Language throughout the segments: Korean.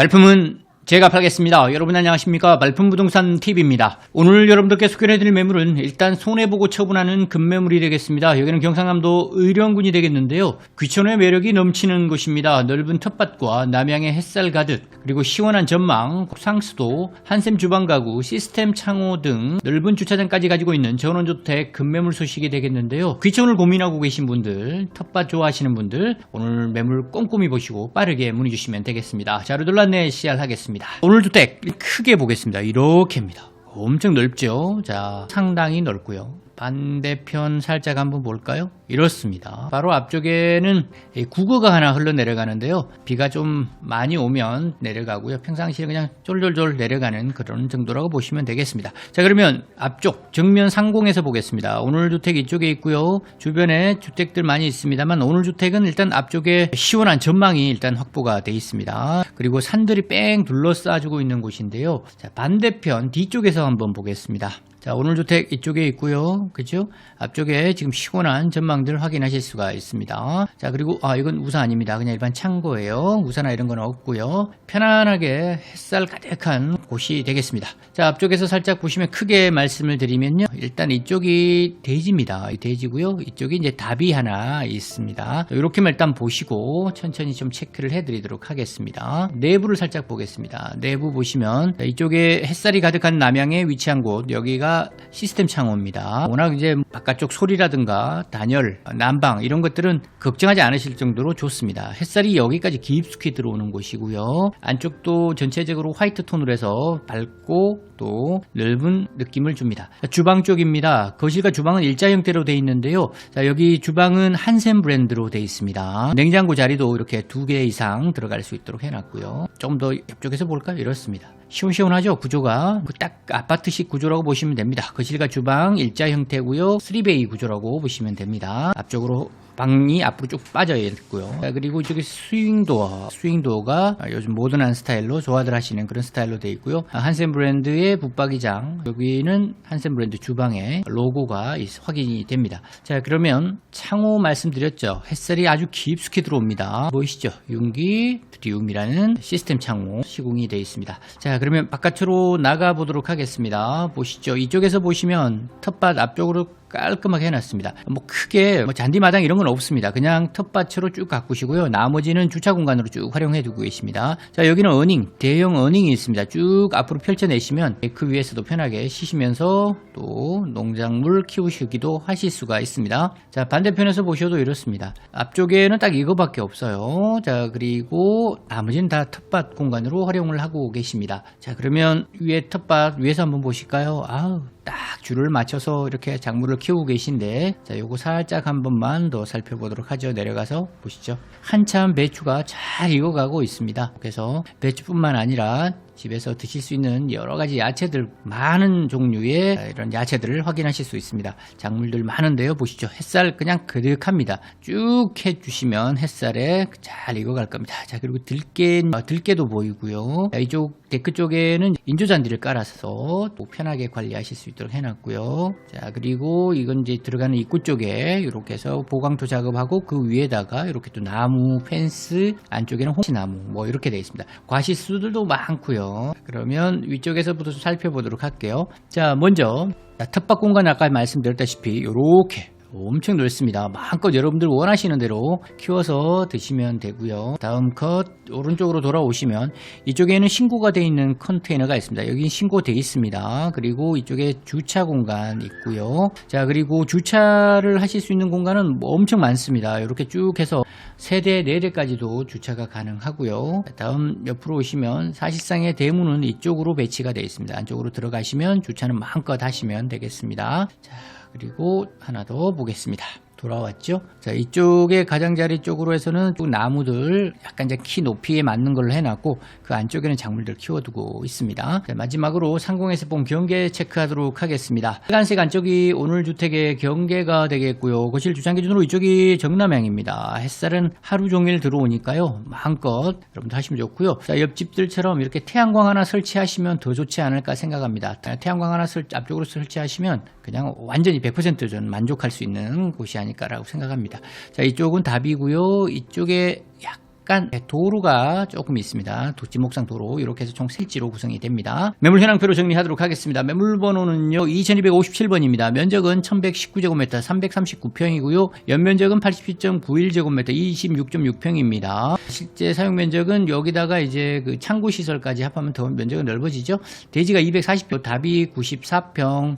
발품은 제가 팔겠습니다. 여러분 안녕하십니까? 발품부동산 TV입니다. 오늘 여러분들께 소개해드릴 매물은 일단 손해보고 처분하는 급매물이 되겠습니다. 여기는 경상남도 의령군이 되겠는데요. 귀촌의 매력이 넘치는 곳입니다. 넓은 텃밭과 남양의 햇살 가득 그리고 시원한 전망, 상수도, 한샘 주방 가구, 시스템 창호 등 넓은 주차장까지 가지고 있는 전원주택 급매물 소식이 되겠는데요. 귀촌을 고민하고 계신 분들, 텃밭 좋아하시는 분들 오늘 매물 꼼꼼히 보시고 빠르게 문의 주시면 되겠습니다. 자료들 안내 시작하겠습니다. 오늘 주택 크게 보겠습니다. 이렇게입니다. 엄청 넓죠? 자, 상당히 넓고요. 반대편 살짝 한번 볼까요? 이렇습니다. 바로 앞쪽에는 이 국어가 하나 흘러내려가는데요. 비가 좀 많이 오면 내려가고요. 평상시에 그냥 쫄쫄쫄 내려가는 그런 정도라고 보시면 되겠습니다. 자, 그러면 앞쪽 정면 상공에서 보겠습니다. 오늘 주택 이쪽에 있고요. 주변에 주택들 많이 있습니다만 오늘 주택은 일단 앞쪽에 시원한 전망이 일단 확보가 돼 있습니다. 그리고 산들이 뺑 둘러싸주고 있는 곳인데요. 자, 반대편 뒤쪽에서 한번 보겠습니다. 자, 오늘 주택 이쪽에 있고요. 그죠? 앞쪽에 지금 시원한 전망들 확인하실 수가 있습니다. 자, 그리고 아, 이건 우산 아닙니다. 그냥 일반 창고예요. 우산이나 이런 건 없고요. 편안하게 햇살 가득한 곳이 되겠습니다. 자, 앞쪽에서 살짝 보시면 크게 말씀을 드리면요. 일단 이쪽이 대지입니다. 이 대지고요. 이쪽이 이제 답이 하나 있습니다. 이렇게만 일단 보시고 천천히 좀 체크를 해 드리도록 하겠습니다. 내부를 살짝 보겠습니다. 내부 보시면 이쪽에 햇살이 가득한 남양에 위치한 곳 여기가 시스템 창호입니다. 워낙 이제 바깥쪽 소리라든가 단열, 난방 이런 것들은 걱정하지 않으실 정도로 좋습니다. 햇살이 여기까지 깊숙이 들어오는 곳이고요. 안쪽도 전체적으로 화이트 톤으로 해서 밝고 또 넓은 느낌을 줍니다. 주방 쪽입니다. 거실과 주방은 일자 형태로 되어 있는데요. 자, 여기 주방은 한샘 브랜드로 되어 있습니다. 냉장고 자리도 이렇게 두 개 이상 들어갈 수 있도록 해놨고요. 좀 더 옆쪽에서 볼까요? 이렇습니다. 시원시원하죠 구조가 그딱 아파트식 구조라고 보시면 됩니다 거실과 주방 일자 형태고요 3베이 구조라고 보시면 됩니다 앞쪽으로 방이 앞으로 쭉 빠져 있고요. 자, 그리고 이쪽에 스윙도어 스윙도어가 요즘 모던한 스타일로 좋아들 하시는 그런 스타일로 되어 있고요. 한샘 브랜드의 붙박이장 여기는 한샘 브랜드 주방에 로고가 있- 확인이 됩니다. 자 그러면 창호 말씀드렸죠? 햇살이 아주 깊숙이 들어옵니다. 보이시죠? 윤기 트리움이라는 시스템 창호 시공이 되어 있습니다. 자 그러면 바깥으로 나가 보도록 하겠습니다. 보시죠? 이쪽에서 보시면 텃밭 앞쪽으로 깔끔하게 해놨습니다. 뭐 크게 뭐 잔디마당 이런 건 없습니다. 그냥 텃밭으로 쭉 가꾸시고요. 나머지는 주차 공간으로 쭉 활용해 두고 계십니다. 자 여기는 어닝, 대형 어닝이 있습니다. 쭉 앞으로 펼쳐내시면 그 위에서도 편하게 쉬시면서 또 농작물 키우시기도 하실 수가 있습니다. 자 반대편에서 보셔도 이렇습니다. 앞쪽에는 딱 이거밖에 없어요. 자 그리고 나머지는 다 텃밭 공간으로 활용을 하고 계십니다. 자 그러면 위에 텃밭 위에서 한번 보실까요? 아우 딱 줄을 맞춰서 이렇게 작물을 키우고 계신데 자 요거 살짝 한 번만 더 살펴보도록 하죠. 내려가서 보시죠. 한참 배추가 잘 익어가고 있습니다. 그래서 배추뿐만 아니라 집에서 드실 수 있는 여러 가지 야채들 많은 종류의 이런 야채들을 확인하실 수 있습니다. 작물들 많은데요. 보시죠. 햇살 그냥 그득합니다. 쭉 해주시면 햇살에 잘 익어갈 겁니다. 자 그리고 들깨 어, 들깨도 보이고요. 자, 이쪽 데크 쪽에는 인조잔디를 깔아서 또 편하게 관리하실 수 있도록 해놨고요. 자 그리고 이건 이제 들어가는 입구 쪽에 이렇게 해서 보강토 작업하고 그 위에다가 이렇게 또 나무 펜스 안쪽에는 호시나무 뭐 이렇게 되어 있습니다. 과실수들도 많고요. 그러면 위쪽에서부터 좀 살펴보도록 할게요. 자 먼저 자, 텃밭 공간 아까 말씀드렸다시피 이렇게 엄청 넓습니다. 마음껏 여러분들 원하시는 대로 키워서 드시면 되고요. 다음 컷 오른쪽으로 돌아오시면 이쪽에는 신고가 되어 있는 컨테이너가 있습니다. 여기 신고되어 있습니다. 그리고 이쪽에 주차 공간 있고요. 자 그리고 주차를 하실 수 있는 공간은 뭐 엄청 많습니다. 이렇게 쭉 해서 세대 네 대까지도 주차가 가능하고요. 다음 옆으로 오시면 사실상의 대문은 이쪽으로 배치가 되어 있습니다. 안쪽으로 들어가시면 주차는 마음껏 하시면 되겠습니다. 자, 그리고 하나 더 보겠습니다. 돌아왔죠? 자, 이쪽에 가장자리 쪽으로 해서는 쭉 나무들 약간 이제 키 높이에 맞는 걸로 해놨고 그 안쪽에는 작물들 키워두고 있습니다. 자, 마지막으로 상공에서 본 경계 체크하도록 하겠습니다. 빨간색 안쪽이 오늘 주택의 경계가 되겠고요. 거실 주장 기준으로 이쪽이 정남향입니다. 햇살은 하루 종일 들어오니까요. 마음껏 여러분도 하시면 좋고요. 자, 옆집들처럼 이렇게 태양광 하나 설치하시면 더 좋지 않을까 생각합니다. 태양광 하나 설, 앞쪽으로 설치하시면 그냥 완전히 100%전 만족할 수 있는 곳이 아 닐까라고 생각합니다. 자, 이쪽은 답이고요. 이쪽에 약간 도로가 조금 있습니다. 도지목상 도로 이렇게 해서 총 세지로 구성이 됩니다. 매물 현황표로 정리하도록 하겠습니다. 매물 번호는요 2257번입니다. 면적은 1119제곱미터 339평이고요. 연면적은 87.91제곱미터 26.6평입니다. 실제 사용 면적은 여기다가 이제 그 창고 시설까지 합하면 더 면적은 넓어지죠. 대지가 240평, 답이 94평,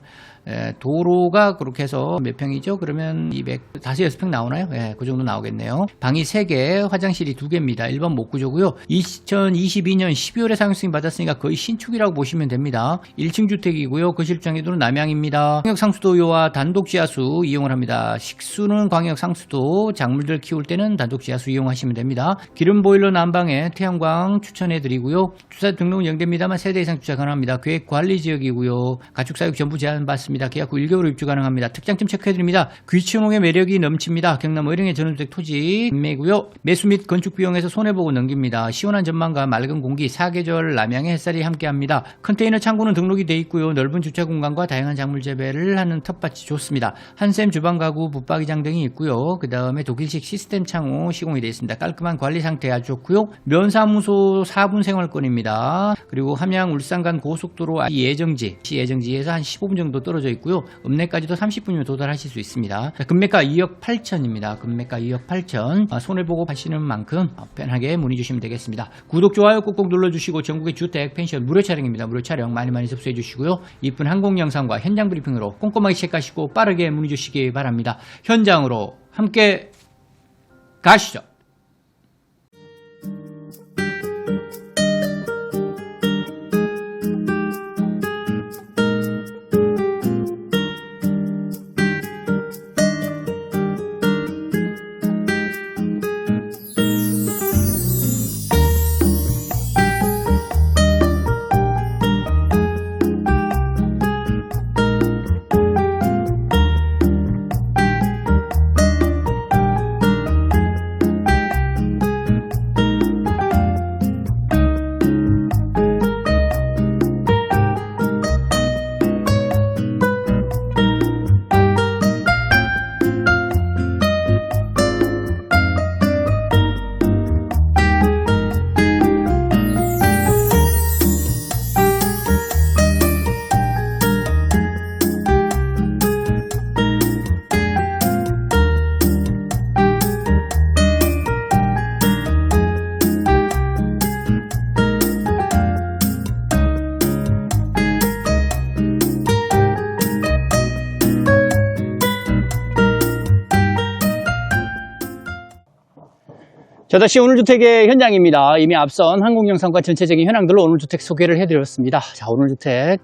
에, 도로가 그렇게 해서 몇 평이죠? 그러면 200, 5, 6평 나오나요? 예, 그 정도 나오겠네요. 방이 3개, 화장실이 2개입니다. 1번 목구조고요. 2022년 12월에 사용 승인 받았으니까 거의 신축이라고 보시면 됩니다. 1층 주택이고요. 거실 장애도는 남향입니다. 광역 상수도요와 단독 지하수 이용을 합니다. 식수는 광역 상수도, 작물들 키울 때는 단독 지하수 이용하시면 됩니다. 기름 보일러 난방에 태양광 추천해 드리고요. 주사 등록은 연계입니다만 세대 이상 주차 가능합니다. 계획 관리 지역이고요. 가축 사육 전부 제한 받습니다. 계약 후 1개월 입주 가능합니다. 특장점 체크해 드립니다. 귀촌홍의 매력이 넘칩니다. 경남 의령의 전원주택 토지 매매고요. 매수 및 건축 비용에서 손해 보고 넘깁니다. 시원한 전망과 맑은 공기, 사계절 남양의 햇살이 함께합니다. 컨테이너 창고는 등록이 돼 있고요. 넓은 주차 공간과 다양한 작물 재배를 하는 텃밭이 좋습니다. 한샘 주방 가구, 붙박이장 등이 있고요. 그 다음에 독일식 시스템 창호 시공이 되어 있습니다. 깔끔한 관리 상태 아주 좋고요. 면사무소 4분 생활권입니다. 그리고 함양 울산 간 고속도로 예정지, 시 예정지에서 한 15분 정도 떨어져 있고요. 읍내까지도 30분이면 도달하실 수 있습니다. 자, 금매가 2억 8천입니다. 금매가 2억 8천. 아, 손해 보고 파시는 만큼 어, 편하게 문의 주시면 되겠습니다. 구독 좋아요 꼭꼭 눌러주시고 전국의 주택 펜션 무료 촬영입니다. 무료 촬영 많이 많이 접수해 주시고요. 이쁜 항공 영상과 현장 브리핑으로 꼼꼼하게 체크하시고 빠르게 문의 주시기 바랍니다. 현장으로 함께 가시죠. 자, 다시 오늘 주택의 현장입니다. 이미 앞선 항공 영상과 전체적인 현황들로 오늘 주택 소개를 해드렸습니다. 자, 오늘 주택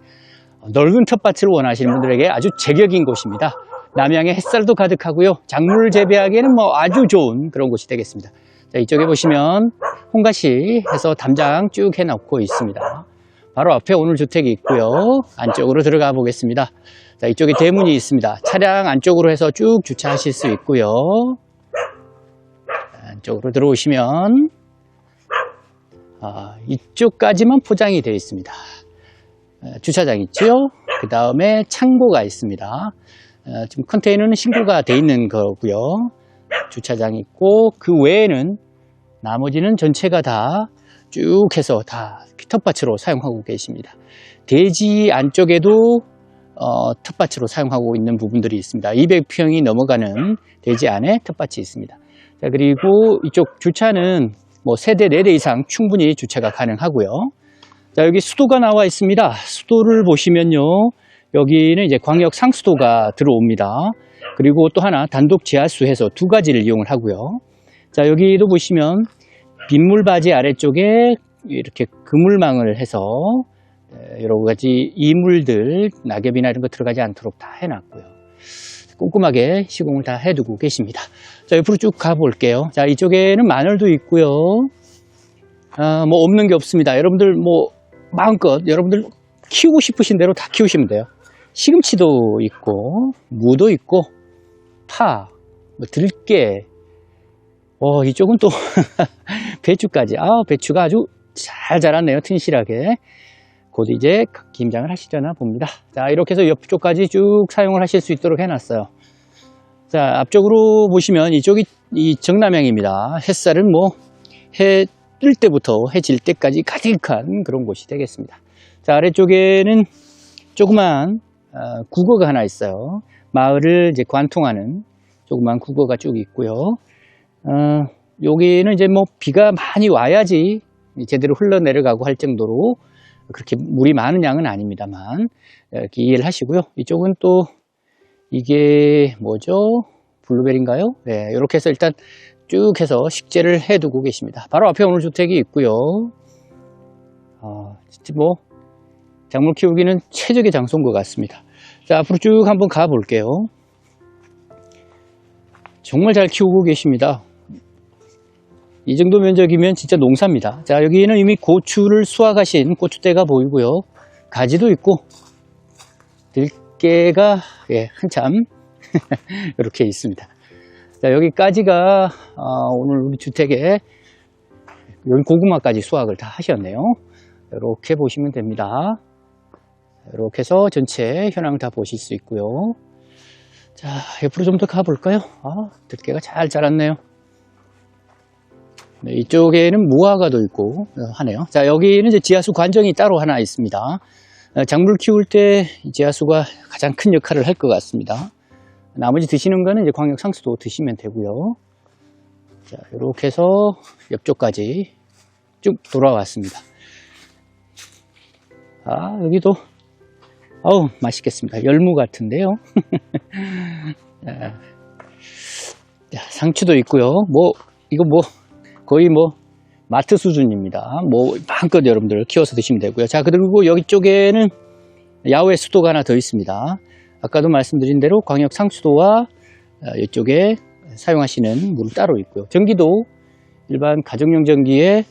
넓은 텃밭을 원하시는 분들에게 아주 제격인 곳입니다. 남양의 햇살도 가득하고요. 작물 재배하기에는 뭐 아주 좋은 그런 곳이 되겠습니다. 자, 이쪽에 보시면 홍가시 해서 담장 쭉 해놓고 있습니다. 바로 앞에 오늘 주택이 있고요. 안쪽으로 들어가 보겠습니다. 자, 이쪽에 대문이 있습니다. 차량 안쪽으로 해서 쭉 주차하실 수 있고요. 안쪽으로 들어오시면 아, 이쪽까지만 포장이 되어 있습니다. 어, 주차장 있죠? 그 다음에 창고가 있습니다. 어, 지금 컨테이너는 신고가 되어 있는 거고요. 주차장 있고 그 외에는 나머지는 전체가 다 쭉 해서 다 텃밭으로 사용하고 계십니다. 대지 안쪽에도 어, 텃밭으로 사용하고 있는 부분들이 있습니다. 200평이 넘어가는 대지 안에 텃밭이 있습니다. 자, 그리고 이쪽 주차는 뭐 세대 4대 이상 충분히 주차가 가능하고요. 자, 여기 수도가 나와 있습니다. 수도를 보시면요. 여기는 이제 광역 상수도가 들어옵니다. 그리고 또 하나 단독 지하수 해서 두 가지를 이용을 하고요. 자, 여기도 보시면 빗물 바지 아래쪽에 이렇게 그물망을 해서 에, 여러 가지 이물들, 낙엽이나 이런 거 들어가지 않도록 다 해놨고요. 꼼꼼하게 시공을 다 해두고 계십니다. 자, 옆으로 쭉 가볼게요. 자, 이쪽에는 마늘도 있고요. 아, 뭐 없는 게 없습니다. 여러분들 뭐 마음껏 여러분들 키우고 싶으신 대로 다 키우시면 돼요. 시금치도 있고, 무도 있고, 파, 뭐 들깨, 어, 이쪽은 또 배추까지. 아, 배추가 아주 잘 자랐네요. 튼실하게. 곧 이제 김장을 하시려나 봅니다. 자, 이렇게 해서 옆쪽까지 쭉 사용을 하실 수 있도록 해놨어요. 자, 앞쪽으로 보시면 이쪽이 이 정남향입니다. 햇살은 뭐 해 뜰 때부터 해 질 때까지 가득한 그런 곳이 되겠습니다. 자, 아래쪽에는 조그만 어, 국어가 하나 있어요. 마을을 이제 관통하는 조그만 국어가 쭉 있고요. 어, 여기는 이제 뭐 비가 많이 와야지 제대로 흘러내려가고 할 정도로 그렇게 물이 많은 양은 아닙니다만 이렇게 이해를 하시고요. 이쪽은 또 이게 뭐죠? 블루베리인가요? 네, 이렇게 해서 일단 쭉 해서 식재를 해두고 계십니다. 바로 앞에 오늘 주택이 있고요. 아, 진짜 뭐 작물 키우기는 최적의 장소인 것 같습니다. 자, 앞으로 쭉 한번 가 볼게요. 정말 잘 키우고 계십니다. 이 정도 면적이면 진짜 농사입니다. 자, 여기는 이미 고추를 수확하신 고추대가 보이고요. 가지도 있고, 들깨가, 예, 한참, 이렇게 있습니다. 자, 여기까지가, 어, 오늘 우리 주택에, 여기 고구마까지 수확을 다 하셨네요. 이렇게 보시면 됩니다. 이렇게 해서 전체 현황 다 보실 수 있고요. 자, 옆으로 좀 더 가볼까요? 아, 들깨가 잘 자랐네요. 네, 이쪽에는 무화과도 있고 어, 하네요. 자, 여기는 이제 지하수 관정이 따로 하나 있습니다. 어, 작물 키울 때 지하수가 가장 큰 역할을 할 것 같습니다. 나머지 드시는 거는 이제 광역 상수도 드시면 되고요. 자, 이렇게 해서 옆쪽까지 쭉 돌아왔습니다. 아, 여기도 어우, 맛있겠습니다. 열무 같은데요. 자, 자, 상추도 있고요. 뭐 이거 뭐 거의 뭐 마트 수준입니다. 뭐 마음껏 여러분들 키워서 드시면 되고요. 자 그리고 여기 쪽에는 야외 수도가 하나 더 있습니다. 아까도 말씀드린 대로 광역 상수도와 어, 이쪽에 사용하시는 물 따로 있고요. 전기도 일반 가정용 전기에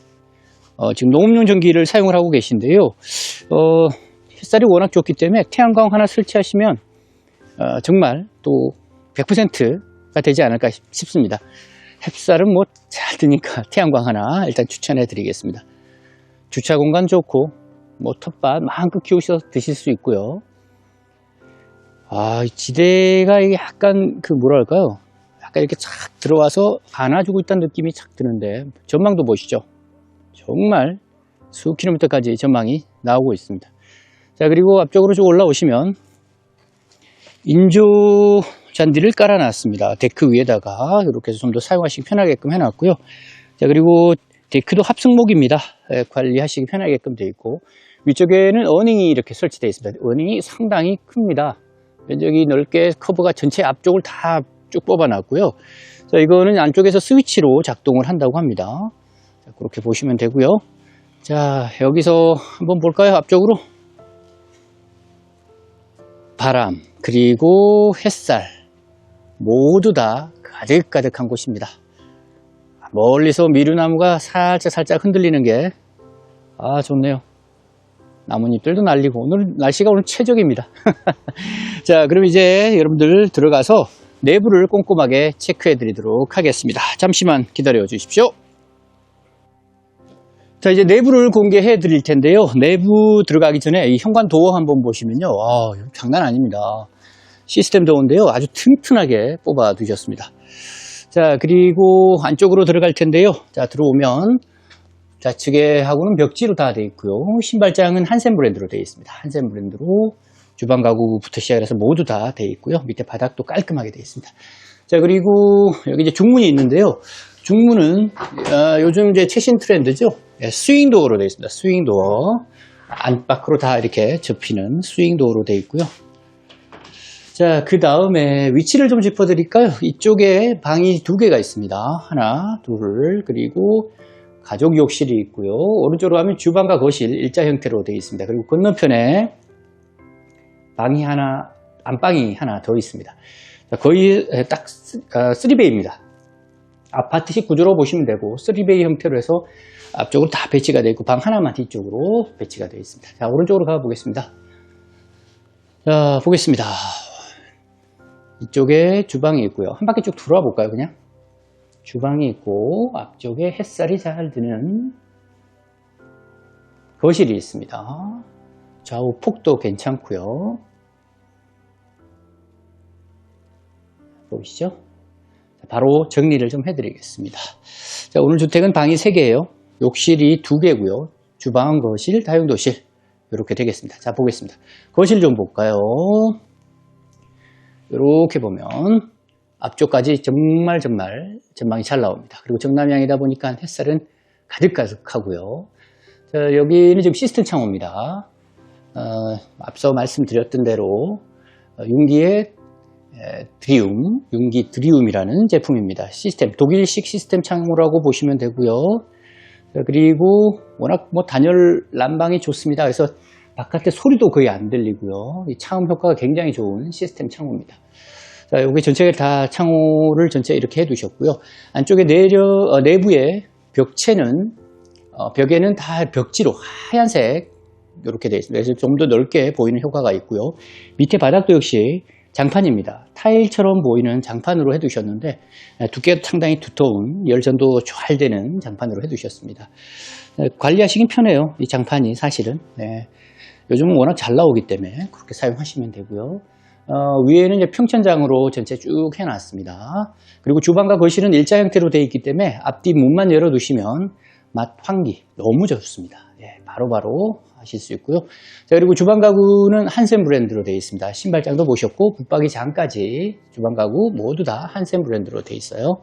어, 지금 농업용 전기를 사용을 하고 계신데요. 어, 햇살이 워낙 좋기 때문에 태양광 하나 설치하시면 어, 정말 또 100%가 되지 않을까 싶- 싶습니다. 햇살은 뭐 잘 드니까 태양광 하나 일단 추천해 드리겠습니다. 주차 공간 좋고 뭐 텃밭 마음껏 키우셔서 드실 수 있고요. 아, 이 지대가 약간 그 뭐랄까요? 약간 이렇게 착 들어와서 안아주고 있다는 느낌이 착 드는데 전망도 보시죠. 정말 수 킬로미터까지 전망이 나오고 있습니다. 자, 그리고 앞쪽으로 쭉 올라오시면 인조 잔디를 깔아놨습니다. 데크 위에다가 이렇게 해서 좀 더 사용하시기 편하게끔 해놨고요. 자, 그리고 데크도 합승목입니다. 예, 관리하시기 편하게끔 되어 있고 위쪽에는 어닝이 이렇게 설치되어 있습니다. 어닝이 상당히 큽니다. 면적이 넓게 커브가 전체 앞쪽을 다 쭉 뽑아놨고요. 자, 이거는 안쪽에서 스위치로 작동을 한다고 합니다. 자, 그렇게 보시면 되고요. 자, 여기서 한번 볼까요? 앞쪽으로. 바람, 그리고 햇살, 모두 다 가득가득한 곳입니다. 멀리서 미루나무가 살짝 살짝 흔들리는 게, 아, 좋네요. 나뭇잎들도 날리고, 오늘 날씨가 오늘 최적입니다. 자, 그럼 이제 여러분들 들어가서 내부를 꼼꼼하게 체크해 드리도록 하겠습니다. 잠시만 기다려 주십시오. 자, 이제 내부를 공개해 드릴 텐데요. 내부 들어가기 전에 이 현관 도어 한번 보시면요. 와, 이거 장난 아닙니다. 시스템 도어인데요. 아주 튼튼하게 뽑아 두셨습니다. 자, 그리고 안쪽으로 들어갈 텐데요. 자, 들어오면 좌측에 하고는 벽지로 다 되어 있고요. 신발장은 한센 브랜드로 되어 있습니다. 한센 브랜드로 주방 가구부터 시작해서 모두 다 되어 있고요. 밑에 바닥도 깔끔하게 되어 있습니다. 자, 그리고 여기 이제 중문이 있는데요. 중문은 어, 요즘 이제 최신 트렌드죠. 예, 스윙 도어로 되어 있습니다. 스윙 도어. 안팎으로 다 이렇게 접히는 스윙 도어로 되어 있고요. 자, 그 다음에 위치를 좀 짚어드릴까요? 이쪽에 방이 두 개가 있습니다. 하나, 둘, 그리고 가족 욕실이 있고요. 오른쪽으로 가면 주방과 거실 일자 형태로 되어 있습니다. 그리고 건너편에 방이 하나, 안방이 하나 더 있습니다. 자, 거의 딱 3베이입니다. 아파트식 구조로 보시면 되고 3베이 형태로 해서 앞쪽으로 다 배치가 되어 있고 방 하나만 뒤쪽으로 배치가 되어 있습니다. 자, 오른쪽으로 가보겠습니다. 자, 보겠습니다. 이쪽에 주방이 있고요. 한 바퀴 쭉 돌아와 볼까요, 그냥? 주방이 있고 앞쪽에 햇살이 잘 드는 거실이 있습니다. 좌우 폭도 괜찮고요. 보이시죠? 바로 정리를 좀 해드리겠습니다. 자, 오늘 주택은 방이 3개예요. 욕실이 2개고요. 주방, 거실, 다용도실 이렇게 되겠습니다. 자, 보겠습니다. 거실 좀 볼까요? 이렇게 보면 앞쪽까지 정말 정말 전망이 잘 나옵니다. 그리고 정남향이다 보니까 햇살은 가득가득하고요. 자, 여기는 지금 시스템 창호입니다. 어, 앞서 말씀드렸던 대로 어, 윤기의 에, 드리움, 윤기 드리움이라는 제품입니다. 시스템, 독일식 시스템 창호라고 보시면 되고요. 자, 그리고 워낙 뭐 단열 난방이 좋습니다. 그래서 바깥에 소리도 거의 안 들리고요. 이 차음 효과가 굉장히 좋은 시스템 창호입니다. 자, 여기 전체에 다 창호를 전체 이렇게 해 두셨고요. 안쪽에 내려 어, 내부에 벽체는 어, 벽에는 다 벽지로 하얀색 이렇게 되어 있습니다. 그래서 좀 더 넓게 보이는 효과가 있고요. 밑에 바닥도 역시 장판입니다. 타일처럼 보이는 장판으로 해두셨는데 두께가 상당히 두터운 열전도 잘 되는 장판으로 해두셨습니다. 네, 관리하시긴 편해요. 이 장판이 사실은. 네. 요즘은 워낙 잘 나오기 때문에 그렇게 사용하시면 되고요. 어, 위에는 이제 평천장으로 전체 쭉 해놨습니다. 그리고 주방과 거실은 일자 형태로 되어 있기 때문에 앞뒤 문만 열어두시면 맛, 환기 너무 좋습니다. 예, 바로바로 하실 수 있고요. 자, 그리고 주방 가구는 한샘 브랜드로 되어 있습니다. 신발장도 보셨고 붙박이 장까지 주방 가구 모두 다 한샘 브랜드로 되어 있어요.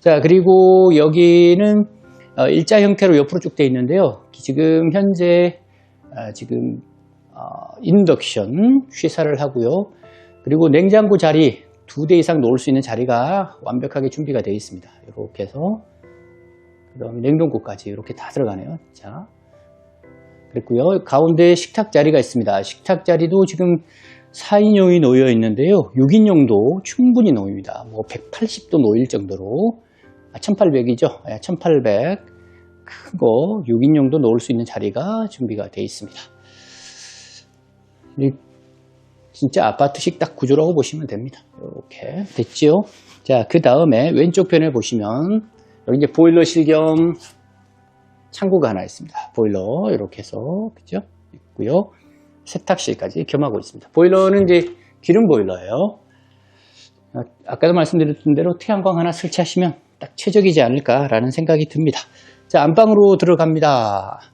자, 그리고 여기는 어, 일자 형태로 옆으로 쭉 되어 있는데요. 지금 현재 어, 지금 어, 인덕션 취사를 하고요. 그리고 냉장고 자리 두 대 이상 놓을 수 있는 자리가 완벽하게 준비가 되어 있습니다. 이렇게 해서 그다음에 냉동고까지 이렇게 다 들어가네요. 자, 그랬고요. 가운데 식탁 자리가 있습니다. 식탁 자리도 지금 4인용이 놓여 있는데요. 6인용도 충분히 놓입니다. 뭐 180도 놓일 정도로 아, 1800이죠. 1800 큰 거 6인용도 놓을 수 있는 자리가 준비가 되어 있습니다. 진짜 아파트 식탁 구조라고 보시면 됩니다. 이렇게 됐지요. 자, 그 다음에 왼쪽 편에 보시면 여기 이제 보일러실 겸 창고가 하나 있습니다. 보일러 이렇게 해서 그죠? 있고요. 세탁실까지 겸하고 있습니다. 보일러는 이제 기름 보일러예요. 아, 아까도 말씀드렸던 대로 태양광 하나 설치하시면 딱 최적이지 않을까라는 생각이 듭니다. 자, 안방으로 들어갑니다.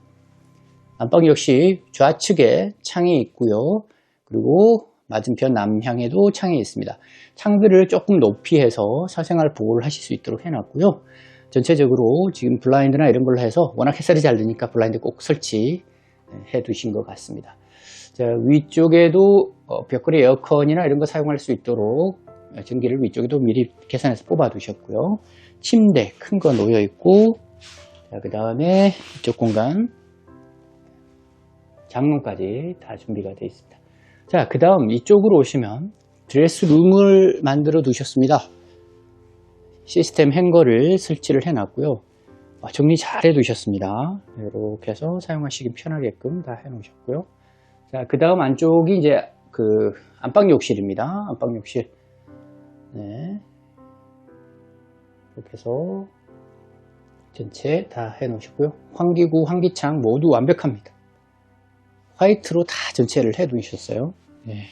안방 역시 좌측에 창이 있고요. 그리고 맞은편 남향에도 창이 있습니다. 창들을 조금 높이 해서 사생활 보호를 하실 수 있도록 해놨고요. 전체적으로 지금 블라인드나 이런 걸로 해서 워낙 햇살이 잘 드니까 블라인드 꼭 설치해 두신 것 같습니다. 자, 위쪽에도 어, 벽걸이 에어컨이나 이런 거 사용할 수 있도록 전기를 위쪽에도 미리 계산해서 뽑아 두셨고요. 침대 큰 거 놓여 있고 그 다음에 이쪽 공간 장롱까지 다 준비가 되어 있습니다. 자, 그 다음 이쪽으로 오시면 드레스룸을 만들어 두셨습니다. 시스템 행거를 설치를 해놨고요. 아, 정리 잘 해두셨습니다. 이렇게 해서 사용하시기 편하게끔 다 해놓으셨고요. 자, 그 다음 안쪽이 이제 그 안방 욕실입니다. 안방 욕실. 네. 이렇게 해서 전체 다 해놓으셨고요. 환기구, 환기창 모두 완벽합니다. 화이트로 다 전체를 해두셨어요. 네.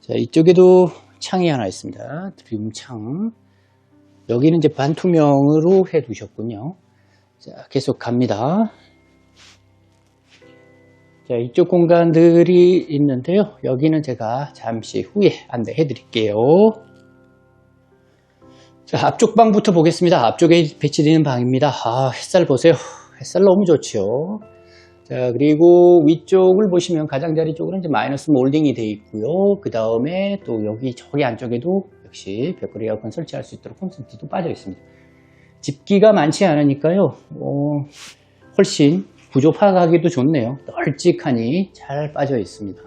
자, 이쪽에도 창이 하나 있습니다. 드림 창. 여기는 이제 반투명으로 해 두셨군요. 자, 계속 갑니다. 자, 이쪽 공간들이 있는데요. 여기는 제가 잠시 후에 안내해 드릴게요. 자, 앞쪽 방부터 보겠습니다. 앞쪽에 배치되는 방입니다. 아, 햇살 보세요. 햇살 너무 좋죠. 자, 그리고 위쪽을 보시면 가장자리 쪽으로 이제 마이너스 몰딩이 되어 있고요. 그 다음에 또 여기 저기 안쪽에도 역시 벽걸이 에어컨 설치할 수 있도록 콘센트도 빠져 있습니다. 집기가 많지 않으니까요. 어, 훨씬 구조 파악하기도 좋네요. 널찍하니 잘 빠져 있습니다.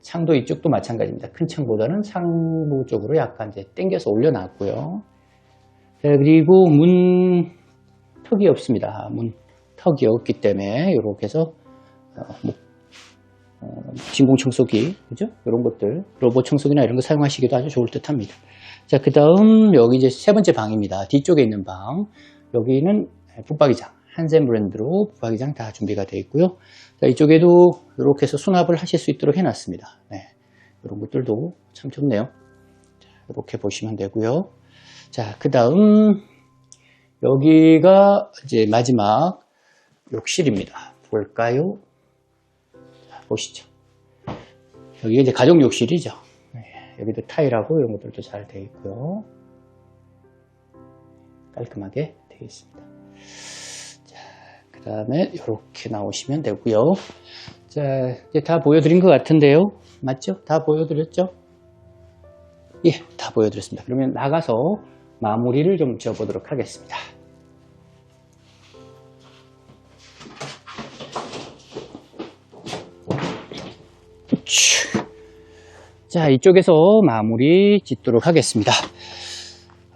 창도 이쪽도 마찬가지입니다. 큰 창보다는 상부 쪽으로 약간 이제 당겨서 올려놨고요. 자, 그리고 문 턱이 없습니다. 문 턱이 없기 때문에 이렇게 해서 어, 뭐 어, 진공 청소기, 그죠? 이런 것들, 로봇 청소기나 이런 거 사용하시기도 아주 좋을 듯 합니다. 자, 그 다음, 여기 이제 세 번째 방입니다. 뒤쪽에 있는 방. 여기는 붙박이장. 한샘 브랜드로 붙박이장 다 준비가 되어 있고요. 자, 이쪽에도 이렇게 해서 수납을 하실 수 있도록 해놨습니다. 네. 이런 것들도 참 좋네요. 자, 이렇게 보시면 되고요. 자, 그 다음, 여기가 이제 마지막 욕실입니다. 볼까요? 자, 보시죠. 여기가 이제 가족 욕실이죠. 네, 여기도 타일하고 이런 것들도 잘 되어 있고요. 깔끔하게 되어 있습니다. 자, 그 다음에 이렇게 나오시면 되고요. 자, 이제 다 보여드린 것 같은데요. 맞죠? 다 보여드렸죠? 예, 다 보여드렸습니다. 그러면 나가서 마무리를 좀 지어보도록 하겠습니다. 쭈. 자, 이쪽에서 마무리 짓도록 하겠습니다.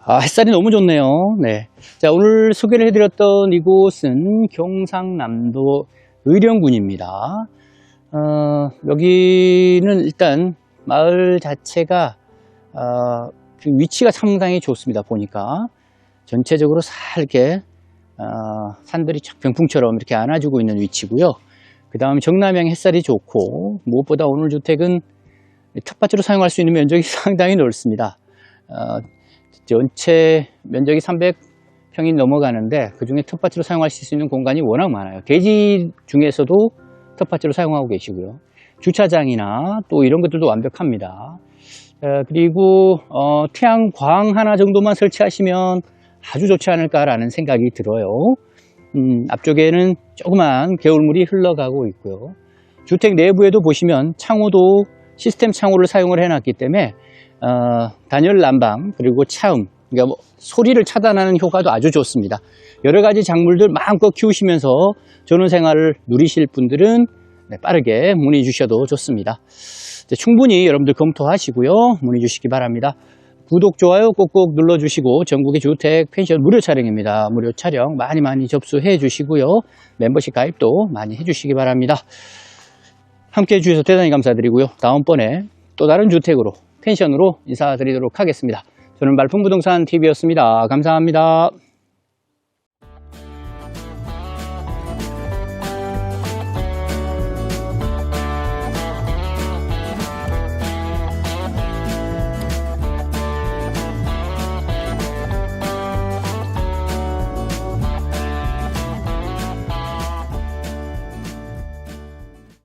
아, 햇살이 너무 좋네요. 네. 자, 오늘 소개를 해드렸던 이곳은 경상남도 의령군입니다. 어, 여기는 일단 마을 자체가 어, 그 위치가 상당히 좋습니다. 보니까 전체적으로 살게 어, 산들이 쫙 병풍처럼 이렇게 안아주고 있는 위치고요. 그 다음 정남향 햇살이 좋고 무엇보다 오늘 주택은 텃밭으로 사용할 수 있는 면적이 상당히 넓습니다. 어, 전체 면적이 300평이 넘어가는데 그 중에 텃밭으로 사용하실 수 있는 공간이 워낙 많아요. 대지 중에서도 텃밭으로 사용하고 계시고요. 주차장이나 또 이런 것들도 완벽합니다. 어, 그리고 어, 태양광 하나 정도만 설치하시면 아주 좋지 않을까라는 생각이 들어요. 음, 앞쪽에는 조그만 개울물이 흘러가고 있고요. 주택 내부에도 보시면 창호도 시스템 창호를 사용을 해놨기 때문에 어, 단열 난방 그리고 차음 그러니까 뭐 소리를 차단하는 효과도 아주 좋습니다. 여러 가지 작물들 마음껏 키우시면서 전원 생활을 누리실 분들은 네, 빠르게 문의 주셔도 좋습니다. 충분히 여러분들 검토하시고요. 문의 주시기 바랍니다. 구독, 좋아요 꼭꼭 눌러주시고 전국의 주택, 펜션 무료 촬영입니다. 무료 촬영 많이 많이 접수해 주시고요. 멤버십 가입도 많이 해주시기 바랍니다. 함께 해 주셔서 대단히 감사드리고요. 다음번에 또 다른 주택으로, 펜션으로 인사드리도록 하겠습니다. 저는 말풍부동산 TV였습니다. 감사합니다.